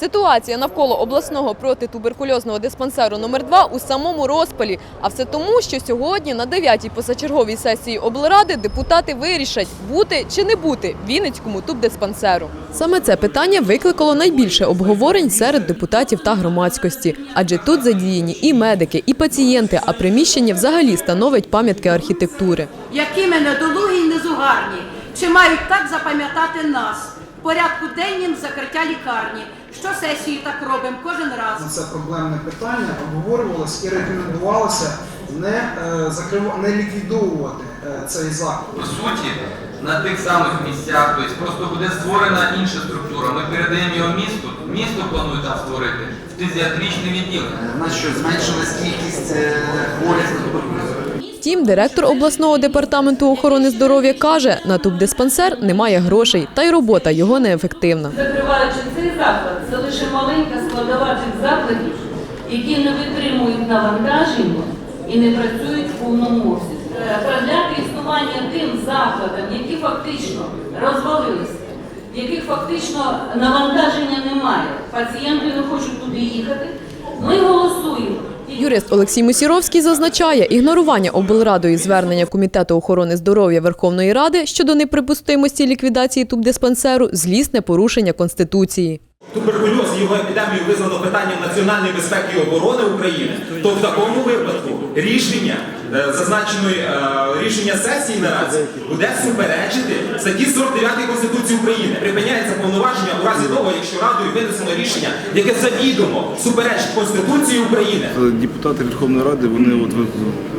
Ситуація навколо обласного протитуберкульозного диспансеру номер 2 у самому розпалі. А все тому, що сьогодні на 9-й позачерговій сесії облради депутати вирішать, бути чи не бути Вінницькому тубдиспансеру. Саме це питання викликало найбільше обговорень серед депутатів та громадськості, адже тут задіяні і медики, і пацієнти, а приміщення взагалі становить пам'ятки архітектури. які ми недолугі і незугарні, чи мають так запам'ятати нас порядку деннім закриття лікарні. Що сесії так робимо кожен раз. Це проблемне питання обговорювалось і рекомендувалося не, е, не ліквідовувати е, цей заклад. По суті, на тих самих місцях, тобто просто буде створена інша структура. Ми передаємо його місту, місто планує там створити фтизіатричне відділення. У нас що зменшилась кількість Втім, директор обласного департаменту охорони здоров'я каже, на тубдиспансер немає грошей, та й робота його неефективна. Закриваючи цей заклад, це лише маленька складова тих закладів, які не витримують навантаження і не працюють в повному обсязі. Продляти існування тим закладам, які фактично розвалилися, яких фактично навантаження немає, пацієнти не хочуть туди їхати, Юрист Олексій Мусіровський зазначає, ігнорування облрадою звернення Комітету охорони здоров'я Верховної Ради щодо неприпустимості ліквідації тубдиспансеру – злісне порушення Конституції. Туберкульоз і його епідемію визнано питанням національної безпеки і оборони України, то в такому випадку рішення е, зазначеної е, рішення сесії наразі буде суперечити статті 49 Конституції України. Припиняється повноваження у разі того, якщо радою винесено рішення, яке завідомо суперечить Конституції України. Депутати Верховної Ради, вони от ви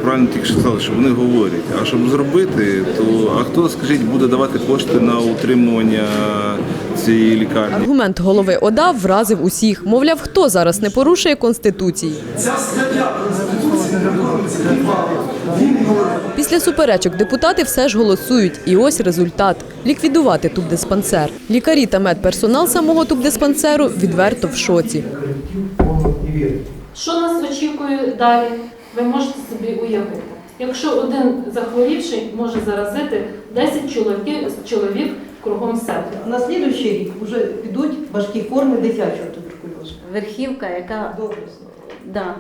правильно тільки сказали, що вони говорять. А щоб зробити, то а хто, скажіть, буде давати кошти на утримування цієї лікарні? Аргумент голови ОДА вразив усіх. Мовляв, хто зараз не порушує Конституції. Ця стаття Конституції Після суперечок депутати все ж голосують. І ось результат – ліквідувати тубдиспансер. Лікарі та медперсонал самого тубдиспансеру відверто в шоці. Що нас очікує далі? Ви можете собі уявити. Якщо один захворівший може заразити 10 чоловіків, чоловік кругом себе. На слідуючий рік вже підуть важкі форми дитячого туберкульозу. верхівка, яка Добре. да,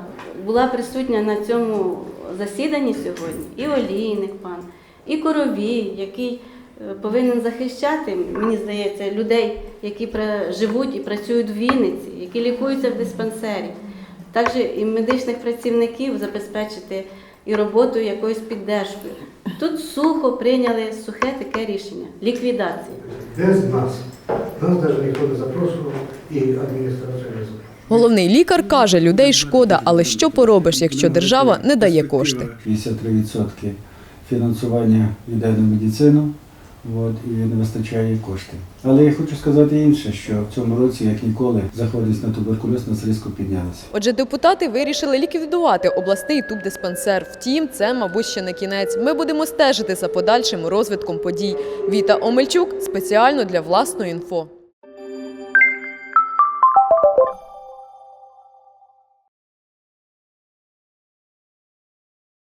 була присутня на цьому засіданні сьогодні, і олійник пан, і коровій, який е, повинен захищати, мені здається, людей, які живуть і працюють в Вінниці, які лікуються в диспансері. Також і медичних працівників забезпечити і роботу якоюсь піддержкою. Тут сухо прийняли сухе таке рішення ліквідації. Де з нас. Нас навіть ніхто не запрошував і адміністрація не. Головний лікар каже, людей шкода, але що поробиш, якщо держава не дає кошти? 53% фінансування йде на медицину, от, і не вистачає коштів. Але я хочу сказати інше, що в цьому році, як ніколи, заходить на туберкульоз нас різко піднялася. Отже, депутати вирішили ліквідувати обласний тубдиспансер. Втім, це, мабуть, ще не кінець. Ми будемо стежити за подальшим розвитком подій. Віта Омельчук спеціально для власної інфо.